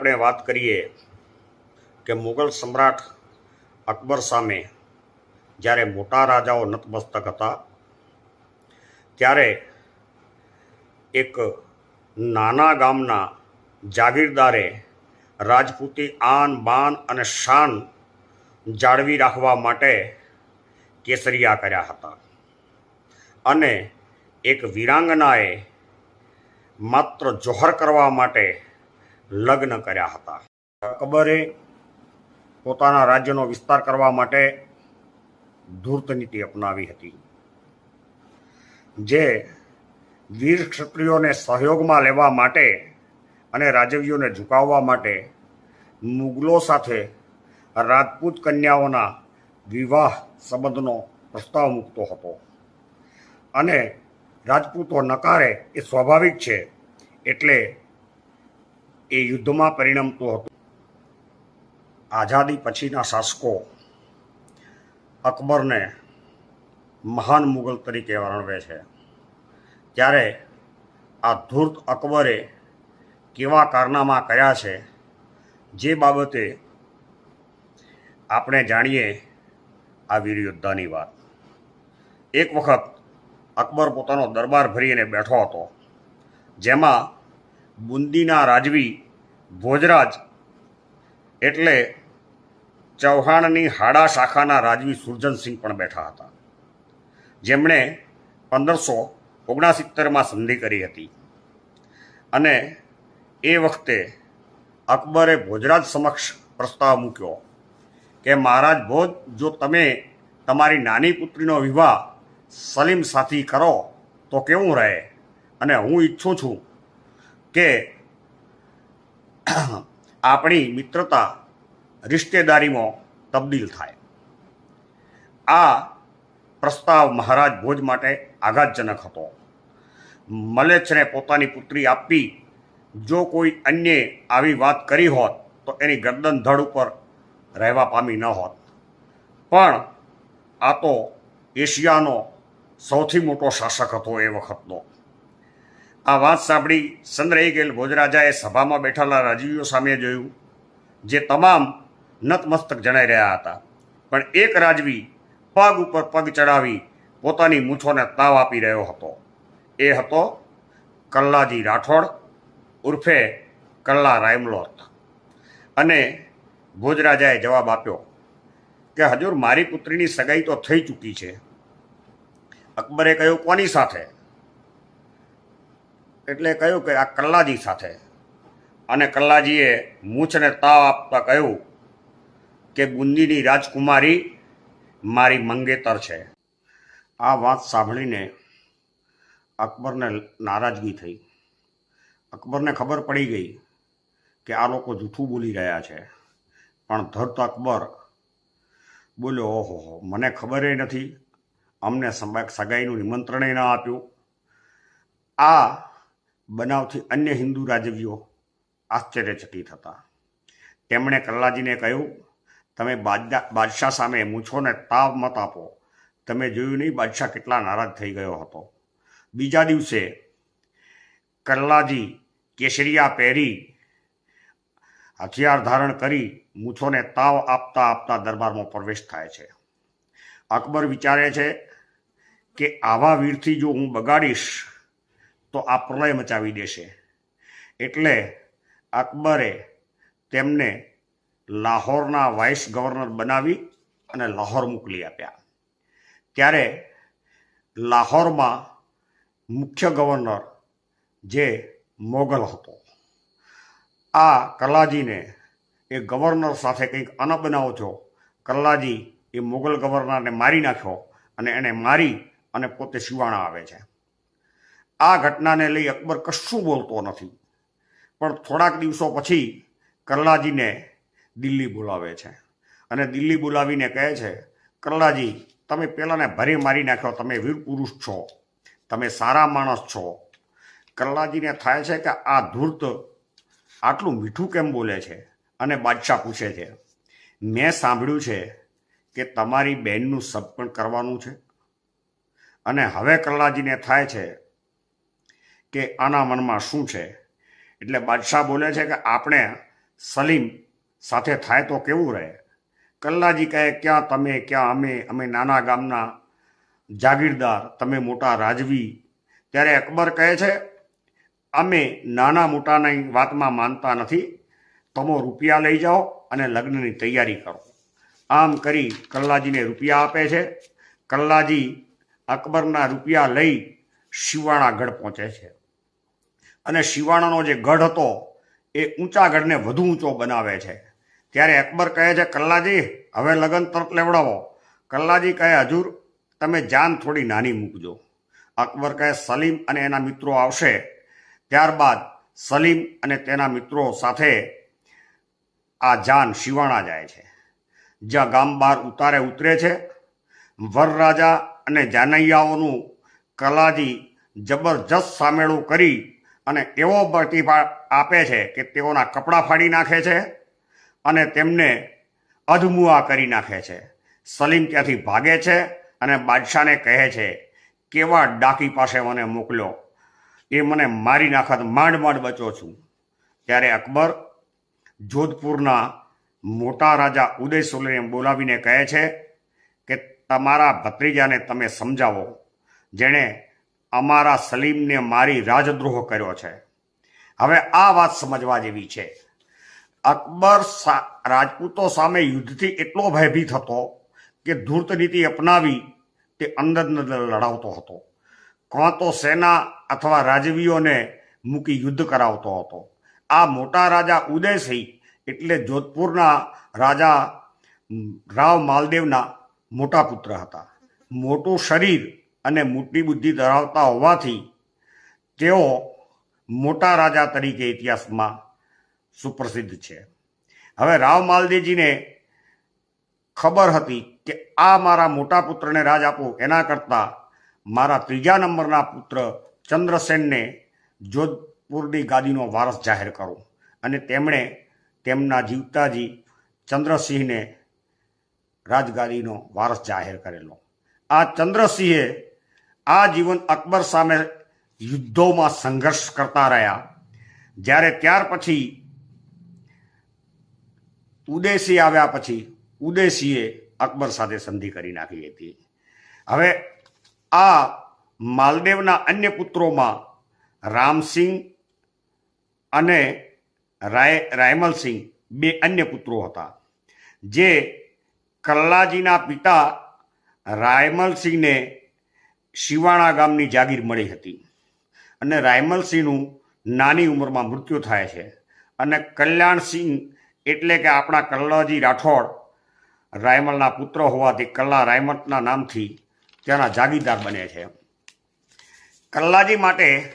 આપણે વાત કરીએ કે મુગલ સમ્રાટ અકબર સામે જ્યારે મોટા રાજાઓ નતમસ્તક હતા, ત્યારે એક નાના ગામના જાગીરદારે રાજપૂતી આન, બાન અને શાન જાળવી રાખવા માટે કેસરિયા કર્યા હતા. અને એક વિરાંગનાએ માત્ર જોહર કરવા માટે લગ્ન કર્યા હતા. અકબરે પોતાના રાજ્યનો વિસ્તાર કરવા માટે ધૂર્ત નીતિ અપનાવી હતી. જે વીર ક્ષત્રિયોને સહયોગમાં લેવા માટે અને રાજવીઓને ઝુકાવવા માટે મુગલો સાથે રાજપૂત કન્યાઓના વિવાહ સંબંધનો પ્રસ્તાવ મૂકતો હતો. અને રાજપૂતો નકારે એ સ્વાભાવિક છે, એટલે એ યુદ્ધમાં પરિણમતું હતું. આઝાદી પછીના શાસકો અકબરને મહાન મુગલ તરીકે વર્ણવે છે. ત્યારે આ ધૂર્ત અકબરે કેવા કારનામા કર્યા છે જે બાબતે આપણે જાણીએ આ વીર યોદ્ધાની વાત. એક વખત અકબર પોતાનો દરબાર ભરીને બેઠો હતો, જેમાં બુંદીના રાજવી ભોજરાજ એટલે ચૌહાણની હાડા શાખાના રાજવી સુરજનસિંહ પણ બેઠા હતા. જેમણે પંદરસો ઓગણસિત્તેરમાં સંધિ કરી હતી. અને એ વખતે અકબરે ભોજરાજ સમક્ષ પ્રસ્તાવ મૂક્યો કે, મહારાજ ભોજ, જો તમે તમારી નાની પુત્રીનો વિવાહ સલીમ સાથી કરો, તો કેવું રહે? અને હું ઈચ્છું છું કે આપણી મિત્રતા રિશ્તેદારીમાં તબદીલ થાય. આ પ્રસ્તાવ મહારાજ ભોજ માટે આઘાતજનક હતો. મલેચ્છને પોતાની પુત્રી આપી જો કોઈ અન્ય આવી વાત કરી હોત તો એની ગરદન ધડ ઉપર રહેવા પામી ન હોત. પણ આ તો એશિયાનો સૌથી મોટો શાસક હતો એ વખતનો. આ વાત સાંભળી સંદ્રહી ગયેલ ભોજરાજાએ સભામાં બેઠેલા રાજવીઓ સામે જોયું, જે તમામ નતમસ્તક જણાઈ રહ્યા હતા. પણ એક રાજવી પગ ઉપર પગ ચડાવી પોતાની મૂછોને તાવ આપી રહ્યો હતો. એ હતો કલ્લાજી રાઠોડ ઉર્ફે કલ્લા રાયમલોત. અને ભોજરાજાએ જવાબ આપ્યો કે, હજુર મારી પુત્રીની સગાઈ તો થઈ ચૂકી છે. અકબરે કહ્યું, કોની સાથે? એટલે કહ્યું કે આ કલ્લાજી સાથે. અને કલ્લાજીએ મૂછને તાવ આપતા કહ્યું કે બુંદીની રાજકુમારી મારી મંગેતર છે. આ વાત સાંભળીને અકબરને નારાજગી થઈ. અકબરને ખબર પડી ગઈ કે આ લોકો જૂઠું બોલી રહ્યા છે. પણ ધરત અકબર બોલ્યો, ઓહો મને ખબર નથી. અમને સગાઈનું નિમંત્રણે ન આપ્યું. આ બનાવથી અન્ય હિન્દુ રાજવીઓ આશ્ચર્યચકિત હતા. તેમણે કલ્લાજીને કહ્યું, તમે બાદશા બાદશાહ સામે મૂછોને તાવ મત આપો. તમે જોયું નહીં બાદશાહ કેટલા નારાજ થઈ ગયો હતો. બીજા દિવસે કલ્લાજી કેસરિયા પહેરી હથિયાર ધારણ કરી મૂછોને તાવ આપતા આપતા દરબારમાં પ્રવેશ થાય છે. અકબર વિચારે છે કે આવા વીરથી જો હું બગાડીશ તો આ પ્રલય મચાવી દેશે. એટલે અકબરે તેમને લાહોરના વાઇસ ગવર્નર બનાવી અને લાહોર મોકલી આપ્યા. ત્યારે લાહોરમાં મુખ્ય ગવર્નર જે મોગલ હતો. આ કલાજીને એ ગવર્નર સાથે કંઈક અનબનાવ થયો. કલ્લાજી એ મુગલ ગવર્નરને મારી નાખ્યો અને એને મારી અને પોતે શિવાણા આવે છે. આ ઘટનાને લઈ અકબર કશું બોલતો નથી. પણ થોડાક દિવસો પછી કરલાજીને દિલ્હી બોલાવે છે. અને દિલ્હી બોલાવીને કહે છે, કરલાજી, તમે પેલાને ભરે મારી નાખ્યો. તમે વીર પુરુષ છો. તમે સારા માણસ છો. કરલાજીને થાય છે કે આ ધૂર્ત આટલું મીઠું કેમ બોલે છે? અને બાદશાહ પૂછે છે, મેં સાંભળ્યું છે કે તમારી બહેનનું સબ પણ કરવાનું છે? અને હવે કરલાજીને થાય છે કે આના મનમાં શું છે? એટલે બાદશાહ બોલે છે કે આપણે સલીમ સાથે થાય તો કેવું રહે? કલ્લાજી કહે, ક્યાં તમે, ક્યાં અમે? અમે નાના ગામના જાગીરદાર, તમે મોટા રાજવી. ત્યારે અકબર કહે છે, અમે નાના મોટાની વાતમાં માનતા નથી. તમે રૂપિયા લઈ જાઓ અને લગ્નની તૈયારી કરો. આમ કરી કલ્લાજીને રૂપિયા આપે છે. કલ્લાજી અકબરના રૂપિયા લઈ શિવાણા ગઢ પહોંચે છે. અને શિવાણાનો જે ગઢ હતો, એ ઊંચા ગઢને વધુ ઊંચો બનાવે છે. ત્યારે અકબર કહે છે, કલ્લાજી, હવે લગ્ન તરત લેવડાવો. કલ્લાજી કહે, હજુર, તમે જાન થોડી નાની મૂકજો. અકબર કહે, સલીમ અને એના મિત્રો આવશે. ત્યારબાદ સલીમ અને તેના મિત્રો સાથે આ જાન શિવાણા જાય છે. જ્યાં ગામ બહાર ઉતારે ઉતરે છે. વરરાજા અને જાનૈયાઓનું કલાજી જબરજસ્ત સામેળું કરી અને એવો પ્રતિભાવ આપે છે કે તેઓના કપડાં ફાડી નાખે છે અને તેમને અધમુઆ કરી નાખે છે. સલીમ ત્યાંથી ભાગે છે અને બાદશાહને કહે છે, કેવા ડાકી પાસે મને મોકલ્યો એ મને મારી નાખત માંડ માંડ બચો છું. ત્યારે અકબર જોધપુરના મોટા રાજા ઉદય સુલેને બોલાવીને કહે છે કે, તમારા ભત્રીજાને તમે સમજાવો. જેણે અમારા સલીમને મારી રાજદ્રોહ કર્યો છે. હવે આ વાત સમજવા જેવી છે. અકબર રાજપૂતો સામે યુદ્ધથી એટલો ભયભીત હતો કે ધૂર્ત નીતિ અપનાવી તે અંદર લડાવતો હતો. કાં તો સેના અથવા રાજવીઓને મૂકી યુદ્ધ કરાવતો હતો. આ મોટા રાજા ઉદયસિંહ એટલે જોધપુરના રાજા રાવ માલદેવના મોટા પુત્ર હતા. મોટું શરીર અને મોટી બુદ્ધિ ધરાવતા હોવાથી તેઓ મોટા રાજા તરીકે ઇતિહાસમાં સુપ્રસિદ્ધ છે. હવે રાવ માલદેવજીને ખબર હતી કે આ મારા મોટા પુત્રને રાજ આપો, એના કરતાં મારા ત્રીજા નંબરના પુત્ર ચંદ્રસેનને જોધપુરની ગાદીનો વારસ જાહેર કરો. અને તેમણે તેમના જીવતાજી ચંદ્રસિંહને રાજગાદીનો વારસ જાહેર કરેલો. આ ચંદ્રસિંહે આ જીવન અકબર સામે યુદ્ધોમાં સંઘર્ષ કરતા રહ્યા. જ્યારે ત્યાર પછી ઉદેશી આવ્યા પછી ઉદેશીએ અકબર સાથે સંધિ કરી નાખી હતી. હવે આ માલદેવના અન્ય પુત્રોમાં રામસિંહ અને રાય, રાયમલસિંહ બે અન્ય પુત્રો હતા, જે કલ્લાજીના પિતા રાયમલસિંહને શિવાણા ગામની જાગીર મળી હતી. અને રાયમલસિંહનું નાની ઉંમરમાં મૃત્યુ થાય છે. અને કલ્યાણસિંહ એટલે કે આપણા કલ્લાજી રાઠોડ રાયમલના પુત્ર હોવાથી કલ્લા રાયમલના નામથી ત્યાંના જાગીરદાર બને છે. કલ્લાજી માટે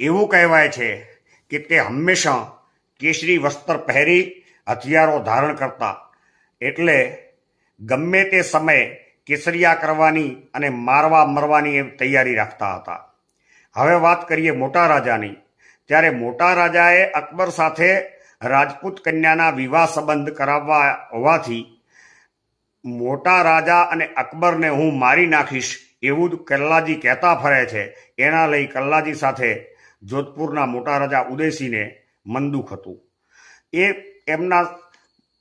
એવું કહેવાય છે કે તે હંમેશા કેસરી વસ્ત્ર પહેરી હથિયારો ધારણ કરતા. એટલે ગમે તે સમયે કેસરિયા કરવાની અને મારવા મરવાની એ તૈયારી રાખતા હતા. હવે વાત કરીએ મોટા રાજાની. ત્યારે મોટા રાજાએ અકબર સાથે રાજપૂત કન્યાના વિવાહ સંબંધ કરાવવા હોવાથી મોટા રાજા અને અકબરને હું મારી નાખીશ એવું જ કલ્લાજી કહેતા ફરે છે. એના લઈ કલ્લાજી સાથે જોધપુરના મોટા રાજા ઉદયસિંહને મનદુખ હતું. એ એમના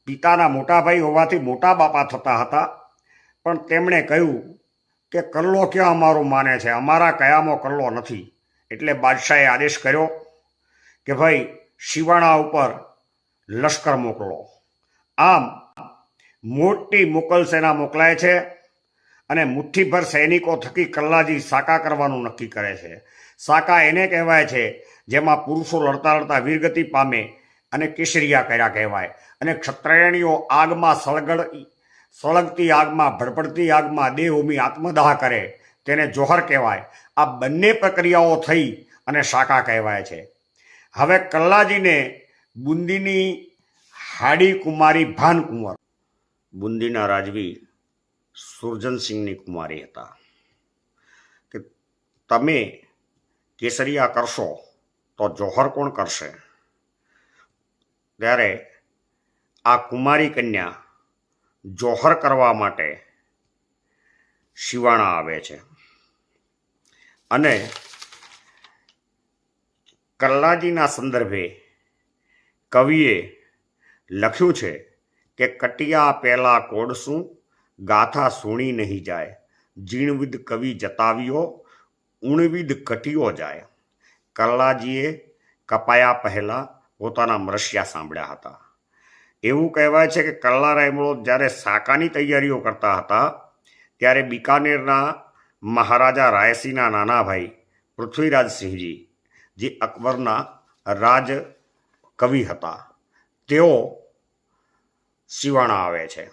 પિતાના મોટા ભાઈ હોવાથી મોટા બાપા થતા હતા. પણ તેમણે કહ્યું કે કલ્લો ક્યાં અમારું માને છે? અમારા કયામાં કલ્લો નથી. એટલે બાદશાહે આદેશ કર્યો કે ભાઈ, શિવાણા ઉપર લશ્કર મોકલો. આમ મોટી મુકલ સેના મોકલાય છે અને મુઠ્ઠીભર સૈનિકો થકી કલ્લાજી સાકા કરવાનું નક્કી કરે છે. સાકા એને કહેવાય છે જેમાં પુરુષો લડતા લડતા વીરગતિ પામે અને કેસરિયા કર્યા કહેવાય. અને ક્ષત્રિયણીઓ આગમાં સળગડ સળગતી આગમાં ભડપડતી આગમાં દેહોમી આત્મદાહ કરે, તેને જોહર કહેવાય. આ બંને પ્રક્રિયાઓ થઈ અને શાકા કહેવાય છે. હવે કલ્લાજીને બુંદીની હાડી કુમારી ભાનકુંવર બુંદીના રાજવી સુરજનસિંહની કુમારી હતા. કે તમે કેસરિયા કરશો તો જોહર કોણ કરશે? ત્યારે આ કુમારી કન્યા જોહર કરવા માટે શિવાણા આવે છે. અને કલ્લાજીના સંદર્ભે કવિએ લખ્યું છે કે કટિયા પહેલા કોડશું ગાથા સુણી નહીં જાય. જીણવિદ કવિ જતાવ્યો, ઉણવિદ કટિયો જાય. કલ્લાજીએ કપાયા પહેલાં પોતાના મરસિયા સાંભળ્યા હતા. એવું કહેવાય છે કે કલ્લા રાયમળો જ્યારે સાકાની તૈયારીઓ કરતા હતા, ત્યારે બિકાનેરના મહારાજા રાયસીના નાના ભાઈ પૃથ્વીરાજસિંહજી જે અકબરના રાજ કવિ હતા, તેઓ શિવાણા આવે છે.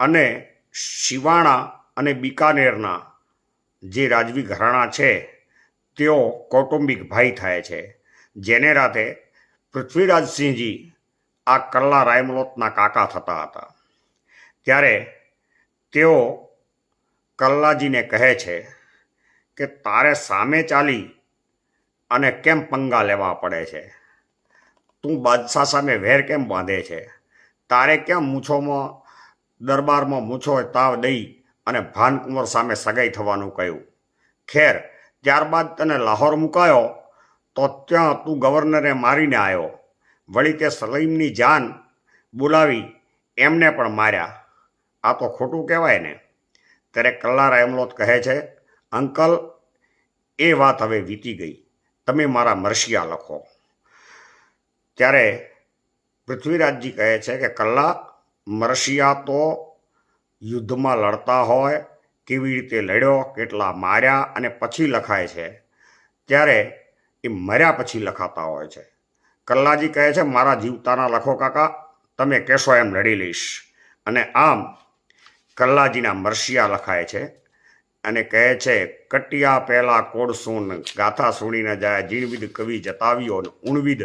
અને શિવાણા અને બિકાનેરના જે રાજવી ઘરાણા છે, તેઓ કૌટુંબિક ભાઈ થાય છે. જેને રાતે પૃથ્વીરાજસિંહજી આ કલ્લા રાયમલોતના કાકા થતા હતા. ત્યારે તેઓ કલ્લાજીને કહે છે કે તારે સામે ચાલી અને કેમ પંગા લેવા પડે છે? તું બાદશાહ સામે વેર કેમ બાંધે છે? તારે કેમ મૂછોમાં, દરબારમાં મૂછો તાવ દઈ અને ભાનકુંવર સામે સગાઈ થવાનું કહ્યું? ખેર, ત્યારબાદ તને લાહોર મુકાયો તો ત્યાં તું ગવર્નરે મારીને આવ્યો. વળી તે સલીમની જાન બોલાવી એમને પણ માર્યા. આ તો ખોટું કહેવાય ને. ત્યારે કલ્લા રાયમલોત કહે છે, અંકલ, એ વાત હવે વીતી ગઈ. તમે મારા મરશિયા લખો. ત્યારે પૃથ્વીરાજજી કહે છે કે, કલ્લા, મરશિયા તો યુદ્ધમાં લડતા હોય, કેવી રીતે લડ્યો, કેટલા માર્યા અને પછી લખાય છે. ત્યારે એ મર્યા પછી લખાતા હોય છે. કલ્લાજી કહે છે, મારા જીવતાના લખો કાકા, તમે કહેશો એમ લડી લઈશ. અને આમ કલ્લાજીના મરશિયા લખાય છે અને કહે છે, કટિયા પહેલા કોડ સૂન, ગાથા સુણીને જાય જીણવિદ કવિ જતાવ્યો ઉણવિદ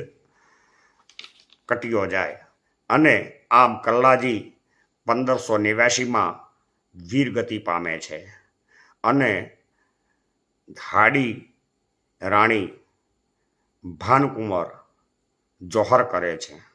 કટ્યો જાય. અને આમ કલ્લાજી પંદરસો નેવ્યાસીમાં વીરગતિ પામે છે. અને હાડી રાણી ભાનકુંવર જોહર કરે છે.